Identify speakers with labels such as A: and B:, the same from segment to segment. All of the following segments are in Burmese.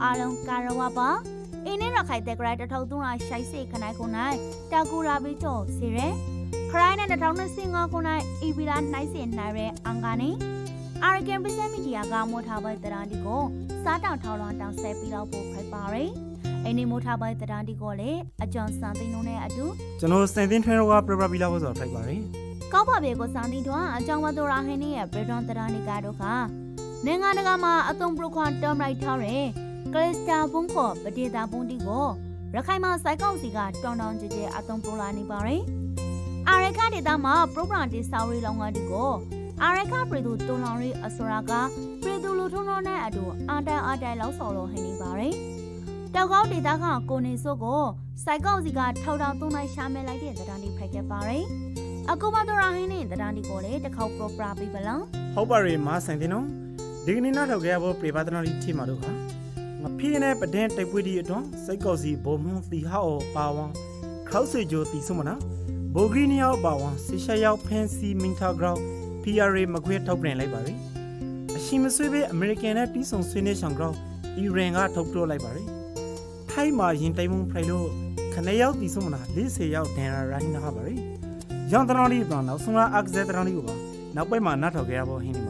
A: ပြည်သူပေသားပေါ်ရောအားလုံးကာရဝပါအင်းနဲ့ရခိုင်တဲ့ကရတထောက်သွန်းလာရှိုက်စေခနိုင်ခုနိုင်တာကူရာဘီချိုစီရဲခရိုင်းနဲ့2025ခုနိုင်အီဗီလာနှိုင်းစင်နိုင်တဲ့အန်ကနေအာရကန်ပစမီဒီယာကမောထားပွဲတရန်ဒီကိုစားတောင်ထောင်းလောင်းတောင်ဆဲပြီးတော့ပို့ဖိုက်ပါရယ်အိနေမိုးထားပွဲတရန်ဒီကိုလေအကြွန်စံသိန်းလုံးနဲ့အတူ
B: ကျွန်တော်စင်သင်းထွန်းရောကပြပပီလာဖို့ဆိုတော့ထိုက်ပါရယ်
A: ကောက်ပါဘေကိုစံသိန်းတော့အကြောင်းဝတ်တော်ရာဟင်းရဲ့ဘရဒွန်တရန်ဒီကတော့ကနိုင်ငံတကာမှာအသုံးပရခွန်တမ်လိုက်ထားတဲ့ ကလစတာဘုံခေါ်ပဒေတာဘုံတီကိုရခိုင်မှာစိုက်ကောက်စီကတောင်းတောင်းကြဲကြဲအသုံးပလာနေပါရယ်အာရခဒေတာမှာပရိုဂရမ်တီဆောက်ရီလောင်းကတီကိုအာရခပြည်သူတွန်လောင်ရီအစရာကပြည်သူလူထုံတော်နဲ့အတူအာတန်အာတိုင်လောက်ဆော်လို့ဟင်းနေပါရယ်တောက်ကောက်ဒေတာကကိုနေစုကိုစိုက်ကောက်စီကထောက်ထောက်သုံးလိုက်ရှာမဲလိုက်တဲ့တံတန်းတီဖိုက်ခဲ့ပါရယ်အကူမတော်ရဟင်းနဲ့တံတန်းတီကိုလေတစ်ခေါက်ပရိုပရာပြီးပလန်
B: ဟုတ်ပါရယ်မာစင်သင်းနော်ဒီကနေ့နောက်ထောက်ကြရဖို့ပြပဒနာလေးထိမှာတော့ခါ ငဖိနဲ့ပဒင်းတိုက်ပွေးဒီအတွန်းစိတ်ကောက်စီဘုံမှုသီဟောပါဝံခောက်စေဂျိုတီဆုမနာဘိုဂရီနီယောပါဝံဆီရှာယောဖန်စီမင်တာဂရောင်း PRA မခွေထုတ်ပြန်လိုက်ပါရယ်အရှိမဆွေးပဲအမေရိကန်နဲ့တီးဆုံဆွေးနွေးဆောင်ကြောင်းအီရန်ကထုတ်ပြလိုက်ပါရယ်ထိုင်းမှာရင်တိုင်မှုဖိုင်လို့ခဏရောက်တီဆုမနာ40ရောက်ဒန်ရာရိုင်းနာပါရယ်ရောင်တရောင်းလေးပြန်တော့ဆုံလာအက်ဇက်တရောင်းလေးကိုပါနောက်ပိုင်းမှာနောက်ထောက်ကြရဖို့ဟင်းနေ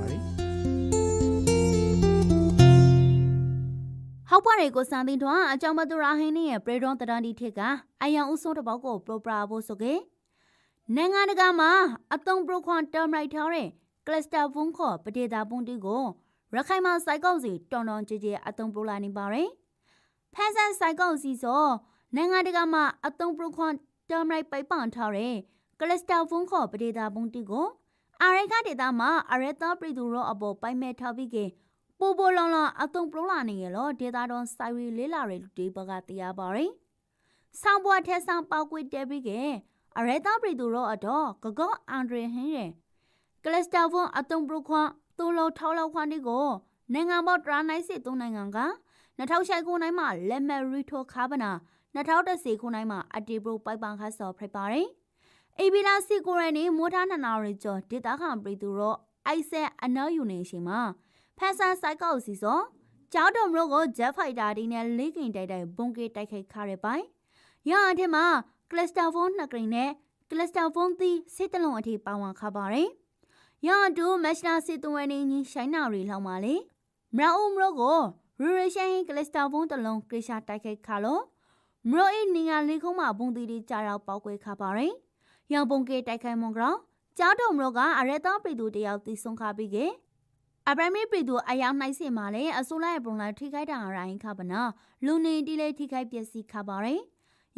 A: က်ပါရေကိုစံတင်ထွန်းအကြောင်းမသူရာဟင်းနဲ့ပရေဒွန်တရန်ဒီထက်ကအယံဥဆုံးတစ်ပေါက်ကိုပရိုပရာဖို့ဆိုကေနိုင်ငံတကာမှာအတုံးပရိုခွန်တမ်လိုက်ထားတဲ့ကလစတာဖုန်ခေါ်ပဒေတာပွန်တီကိုရခိုင်မှာစိုက်ကောက်စီတော်တော်ကြည်ကြည်အတုံးပရိုလာနေပါရယ်ဖန်ဆန်စိုက်ကောက်စီဆိုနိုင်ငံတကာမှာအတုံးပရိုခွန်တမ်လိုက်ပိုက်ပန်ထားတဲ့ကလစတာဖုန်ခေါ်ပဒေတာပွန်တီကိုအာရိကဒေတာမှာအရတာပြည်သူရောအပေါ်ပိုက်မဲ့ထားပြီးကေ ပိုပိုလောင်လောင်အတုံပလုံးလာနေရလို့ဒေတာတော်ဆိုင်ရီလေးလာရလူဒီဘကတရားပါရင်ဆောင်းပွားထဲဆောင်းပေါက်ကွေတဲပြီးကအရဲတာပြည်သူရောအတော့ဂကောအန်ဒရီဟင်းရဲ့ကလစတာဖုန်အတုံပရခွန်တူလောထောက်လောက်ခွန်ဒီကိုနိုင်ငံပေါ်တရာနိုင်စစ်သုံးနိုင်ငံက2009ခုနိုင်မှာလက်မရီထိုခါပနာ2010ခုနိုင်မှာအတီပရိုပိုက်ပန်ခါဆော်ဖိတ်ပါရင်အေဘီလာစီကိုရနေမိုးထားနနာရီကျော်ဒေတာခံပြည်သူရောအိုက်ဆက်အနော်ယူနေရှင်မှာ ဖန်ဆန်စိုက်ကောက်စီစောကျောင်းတော်မလို့ကိုဂျက်ဖိုက်တာဒီနဲ့လေးကင်တိုက်တိုက်ဘုံကေတိုက်ခိုက်ခရတဲ့ပိုင်းရအထက်မှာကလစတာဖုန်းနှစ်ကရင်နဲ့ကလစတာဖုန်းသီးစစ်တလုံးအထိပါဝင်ခပါရယ်ရအတူမက်ရှနာစစ်သွဲနေကြီးရှိုင်းနာရီလောက်ပါလေမရအုံမလို့ကိုရူရရှိုင်းကလစတာဖုန်းတလုံးကရရှာတိုက်ခိုက်ခလို့မလို့အိနေငါလေးခုံးမှာဘုံသီးတွေကြာတော့ပောက်ကွဲခပါရယ်ရဘုံကေတိုက်ခိုက်မွန်ကောင်ကျောင်းတော်မလို့ကအရဲတော်ပြည်သူတယောက်တီဆုံးခပြီးကေ အပရမီပရီတူအယောင်နှိုက်စင်မာလေအစိုးရရဲ့ပုံလိုက်ထိခိုက်တာရိုင်းခပါနာလူနေတီလေထိခိုက်ပျက်စီးခပါရယ်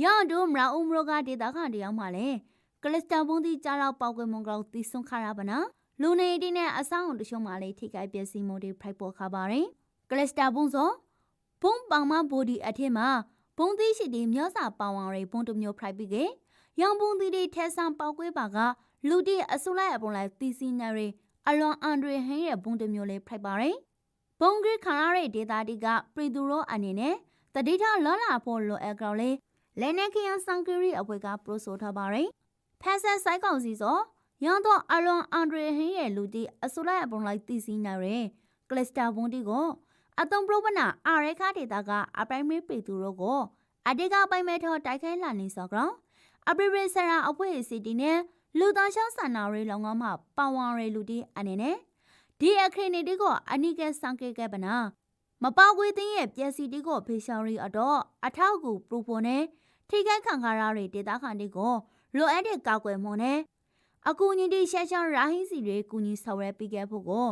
A: ရန်တို့မရာဦးမရောကဒေတာခတယောက်မှလေကလစတာဘုံတီကြားတော့ပောက်ကွယ်မုံကောက်တီဆွန်ခရပါနာလူနေတီနဲ့အဆောင်တရှုံမှလေထိခိုက်ပျက်စီးမှုတွေဖိုက်ပေါ်ခပါရယ်ကလစတာဘုံစောဘုံပောင်မဘိုဒီအထက်မှာဘုံတီရှိတီမျောစာပောင်ဝရယ်ဘုံတမျိုးဖိုက်ပြီးကေရောင်ဘုံတီတွေထဲဆန်ပောက်ကွဲပါကလူတီအစိုးရရဲ့ပုံလိုက်တီစီနရီ အလွန်အန်ဒရီဟင်းရဲ့ဘုံတစ်မျိုးလေးဖိုက်ပါရယ်ဘုံဂရခံရတဲ့ဒေတာတီကပရီတူရောအနေနဲ့တတိထလောလာဖို့လိုအပ်ကြောင်းလေးလဲနေခရန်စန်ကရီအပွဲကပရိုဆိုထားပါရယ်ဖက်ဆက်ဆိုင်ကောင်စီစောရန်တော့အလွန်အန်ဒရီဟင်းရဲ့လူတီအစိုးရရဲ့ပုံလိုက်တီစီနာရယ်ကလစတာဘုံတီကိုအတုံပရပနာအာရဲခဒေတာကအပရိုင်မရီပရီတူရောကိုအတေကပိုင်မဲထောတိုက်ခိုင်းလာနေစောကောင်အပရိပရိဆရာအဖွဲ့အစည်းတီနဲ့ လူသားရှောင်းဆန္နာရေးလောင်ကမှပါဝါရဲလူတီအနေနဲ့ဒီအခရီးနေတီကိုအနိကစံကေကပနာမပေါကွေးသိရဲ့ပျက်စီတီကိုဖေရှာရီအတော့အထောက်ကူပရူဖိုနဲ့ထိခိုက်ခံခါရတွေဒေတာခန်တီကိုလိုအပ်တဲ့ကာကွယ်မှုနဲ့အကူအညီတီရှက်ရှောင်းရာဟင်းစီတွေကူညီဆောင်ရွက်ပေးခဲ့ဖို့ကို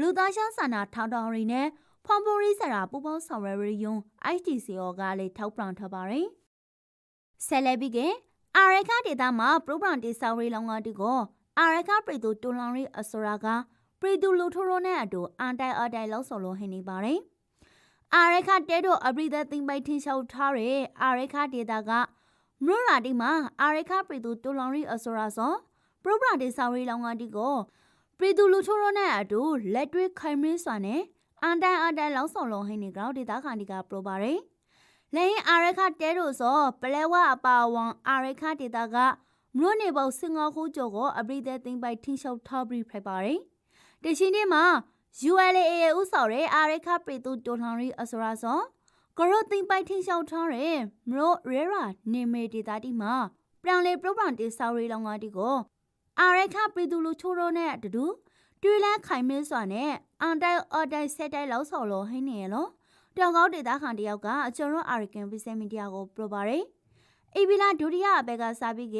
A: လူသားရှောင်းဆန္နာထောက်တော်ရီနဲ့ဖွန်ပိုရီဆရာပူပေါင်းဆောင်ရွက်ရီယုံ ITCO ကလည်းထောက်ပံ့ထားပါတယ်ဆယ်လက်ပြီးက အာရခဒေတာမှာပရိုဂရမ်တိဆောက်ရေးလောင်းကတီကိုအာရခပရိတူတွန်လောင်ရေးအစောရာကပရိတူလူထိုးရိုနဲ့အတူအန်တိုင်အတိုင်လောက်ဆော်လို့ဟင်းနေပါတယ်။အာရခတဲတို့အပရိသသိမ့်ပိုက်ထင်းလျှောက်ထားတဲ့အာရခဒေတာကမရရာတီမှာအာရခပရိတူတွန်လောင်ရေးအစောရာဆိုပရိုဂရမ်တိဆောက်ရေးလောင်းကတီကိုပရိတူလူထိုးရိုနဲ့အတူလက်တွေ့ခိုင်မင်းစွာနဲ့အန်တိုင်အတိုင်လောက်ဆော်လို့ဟင်းနေကြောဒေတာခန်ဒီကပရိုပါတယ်။ လဲရင်အာရခတဲတို့ဆိုပလဲဝအပါဝံအာရခဒေတာကမြို့နေပေါစင်ငါခုကျော်ကိုအပရိသသိမ့်ပိုက်ထင်းလျှောက်ထားပြီးဖိုက်ပါတယ်။တရှင်ဒီမှာ ULA ရဲ့ဥဆောင်တဲ့အာရိခပရီတူတိုလှန်ရီအစရာစောကရိုသိမ့်ပိုက်ထင်းလျှောက်ထားတဲ့မရိုရဲရာနေမေဒေတာတီမှာပြောင်လေပရိုဂရမ်တေဆော်ရီလောင်ငါတီကိုအာရိခပရီတူလူချိုးရိုနဲ့အတူတူတွေလန်းခိုင်မင်းစွာနဲ့အန်တိုင်အော်တိုင်ဆက်တိုင်လောက်ဆော်လို့ဟင်းနေရလို့ တောင်ကောက်ဒေတာခန်တယောက်ကကျွန်တော်အာရိကန်ဗီဇမီဒီယာကိုပြောပါတယ်အီဗီလာဒုတိယအဘက်ကစားပြီးက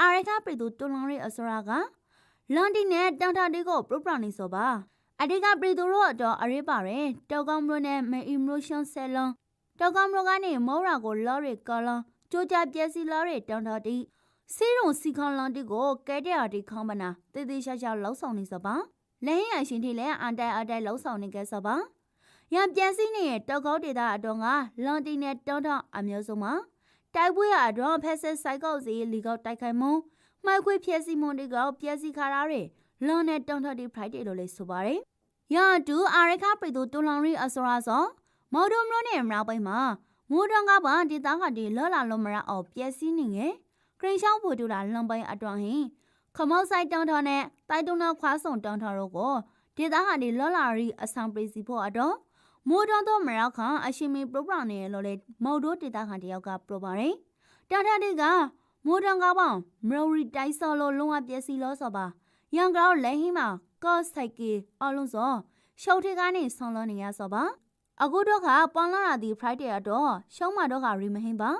A: အာရိခပရီတူတိုလှန်ရီအစရာကလန်ဒီနဲ့တန်တာတီကိုပရိုဂရမ်နေစောပါအဓိကပြည်သူတို့တော့အရေးပါတယ်တောက်ကောင်းမလို့နဲ့မေအီမိုရှန်ဆယ်လွန်တောက်ကောင်းမလို့ကနေမောရာကိုလော်ရီကလန်ကြိုးကြပြက်စီလော်ရီတောင်းတော်တီစီရုံစီခေါလန်တီကိုကဲတဲ့အတီခေါင်းမနာတေးသေးရှာရှာလောက်ဆောင်နေစပါလဲရရှင်တီလဲအန်တိုင်အတိုင်လောက်ဆောင်နေခဲ့စပါ ရံပြက်စီနေတဲ့တောက်ကောင်းဒေတာအတော်ကလွန်တီနဲ့တောင်းတောင်းအမျိုးဆုံးမှာတိုက်ပွဲရတော့ဖက်ဆက်ဆိုင်ကောက်စီလီကောက်တိုက်ခိုက်မှုမှိုက်ခွေဖြက်စီမွန်တီကောပြက်စီခါရတွေလွန်နဲ့တောင်းတော်တီဖရိုက်ဒေလို့လေဆိုပါတယ်ရတူအာရခပရီတူတူလောင်ရီအစရာစောမော်ဒုံမလို့နဲ့မနောက်ပိုင်းမှာမူတန်ကပါဒီသားကဒီလော်လာလုံးမရအောင်ပြက်စီးနေငယ်ဂရင်ရှောင်းဖို့တူလာလွန်ပိုင်းအတွန်ဟင်ခမောက်ဆိုင်တောင်းထော်နဲ့တိုက်တုံနာခွားစုံတောင်းထော်တို့ကိုဒီသားကဒီလော်လာရီအဆောင်ပရီစီဖို့အတော့ မူတန်တော့မရောက်ခအရှိမီပရိုဂရမ်နဲ့လို့လေမော်ဒိုဒေတာခန်တယောက်ကပရိုပါတယ်တာတာဒီကမူတန်ကပေါင်းမရိုရီတိုက်ဆော်လို့လုံးဝပြက်စီလို့ဆိုပါရန်ကောလဲဟိမှာကော့ဆိုင်ကီအလုံးစောရှုံးထေကနေဆောင်းလို့နေရစောပါအခုတော့ကပွန်လာတာဒီ Friday တော့ရှုံးမတော့ကရီမဟင်းပါ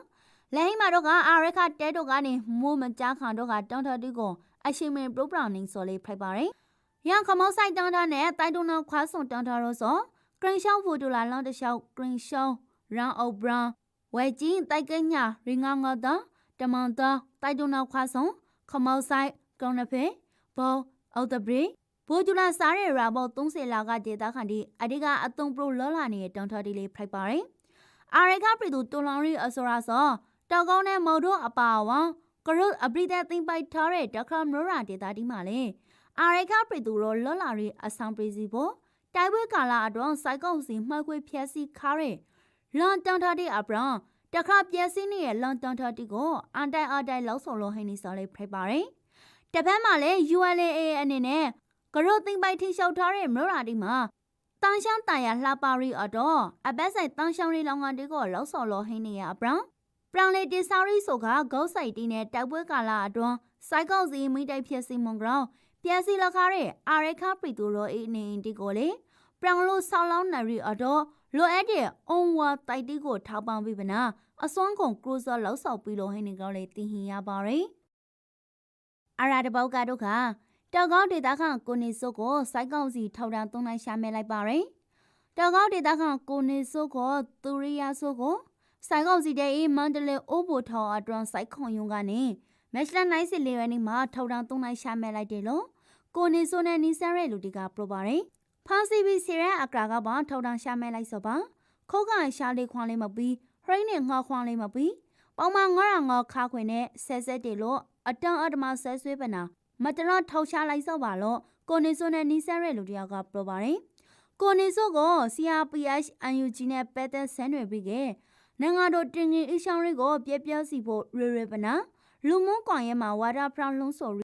A: လဲဟင်းမတော့ကအာရခတဲတော့ကနေမိုးမကြားခံတော့ကတောင်းထတီကိုအရှိမင်ပရိုဂရမ်နင်းဆိုလေးဖိုက်ပါတယ်ရန်ခမောက်ဆိုင်တောင်းထနဲ့တိုင်တုံနာခွားစွန်တောင်းထရောစော ဂရင်းရှောင်းဖိုတူလာလောင်းတလျှောက်ဂရင်းရှောင်းရန်အော့ဘရန်ဝဲကြီးတိုက်ကညာရီငါငါတာတမန်တာတိုင်တုံနာခွားစွန်ခမောက်ဆိုင်ကောင်းနဖေဘောအော်တဘရီဘိုဂျူလာစားရဲရာဘော30လာကဒေတာခန်ဒီအဒီကအတုံပရိုလောလာနေတဲ့တောင်ထတီလေးဖိုက်ပါတယ်။အာရခပြည်သူတွန်လောင်ရီအစောရာစောတောက်ကောင်းတဲ့မော်ဒိုအပါဝံကရုတ်အပရိဒတ်သိမ့်ပိုက်ထားတဲ့ဒခမရိုရာဒေတာဒီမှာလေအာရခပြည်သူရောလောလာရီအဆောင်ပရီစီဘော တိုင်ပွဲကာလာအတွန်းစိုက်ကုံစီမှှွက်ခွေဖြက်စီခါရဲလွန်တန်ထတီအပရန်တခါပြက်စီးနေတဲ့လွန်တန်ထတီကိုအန်တိုင်အတိုင်လောက်ဆောင်လို့ဟင်းနေစောလေးဖိုက်ပါတယ်။တပတ်မှလည်း ULA အနေနဲ့ကရုတ်သိမ့်ပိုက်ထိရှောက်ထားတဲ့မရရာဒီမှာတန်ရှမ်းတန်ရလှပါရီအတော့အပတ်ဆိုင်တန်ရှောင်းရီလောင်ကန်တီကိုလောက်ဆော်လို့ဟင်းနေရအပရန်ပရောင်လေတီဆာရီဆိုကဂေါက်ဆိုင်တီနဲ့တိုက်ပွဲကာလအတွန်းစိုက်ကောက်စီမိတိုက်ဖြစ်စီမွန်ဂရောင်းပြက်စီလခါတဲ့အာရခပရီတူရောအေးနေတီကိုလေ ပရောင်လို့ဆောင်းလောင်းနရီအတော့လိုအပ်တဲ့အုံဝါတိုက်တီကိုထောက်ပံ့ပြီးပနာအစွမ်းကုန်ကရိုဇာလောက်ဆောက်ပြီးလို့ဟင်းနေကောင်းလေတင်ဟင်ရပါရယ်အရာတပေါကတို့ကတောက်ကောက်ဒေတာခန့်ကိုနေစုကိုစိုက်ကောက်စီထောက်တန်းသုံးလိုက်ရှာမဲလိုက်ပါရယ်တောက်ကောက်ဒေတာခန့်ကိုနေစုကိုသူရိယာစုကိုဆိုင်ကောက်စီတဲ့အေးမန္တလေးအိုးဘူထောင်အတွန်းစိုက်ခုံယုံကနေမက်ရှ်လန်နိုင်စီလေးရနေမှာထောက်တန်းသုံးလိုက်ရှာမဲလိုက်တယ်လို့ကိုနေစုနဲ့နီဆန်ရဲလူတီကပြောပါရယ် ဖန်စီဘီစီရဲအကရာကပါထောက်တန်းရှာမဲလိုက်စောပါခုတ်ကရှာလေးခွန်လေးမပြီးဟရိနဲ့ငှောခွန်လေးမပြီးပေါမ905ခါခွင်နဲ့ဆဲဆက်တယ်လို့အတန်အတမဆဲဆွေးပနာမတရထောက်ချလိုက်စောပါလို့ကိုနေစုနဲ့နီဆန်ရဲလူတယောက်ကပြောပါရယ်ကိုနေစုကို CRPH UNG နဲ့ပတ်သက်ဆန်းတွေပြီးခဲ့နိုင်ငံတော်တင်ငင်အရှောင်းရီကိုပြက်ပြစီဖို့ရေရေပနာလူမုံကွန်ရဲမှာဝါဒဖရောင်းလုံးဆို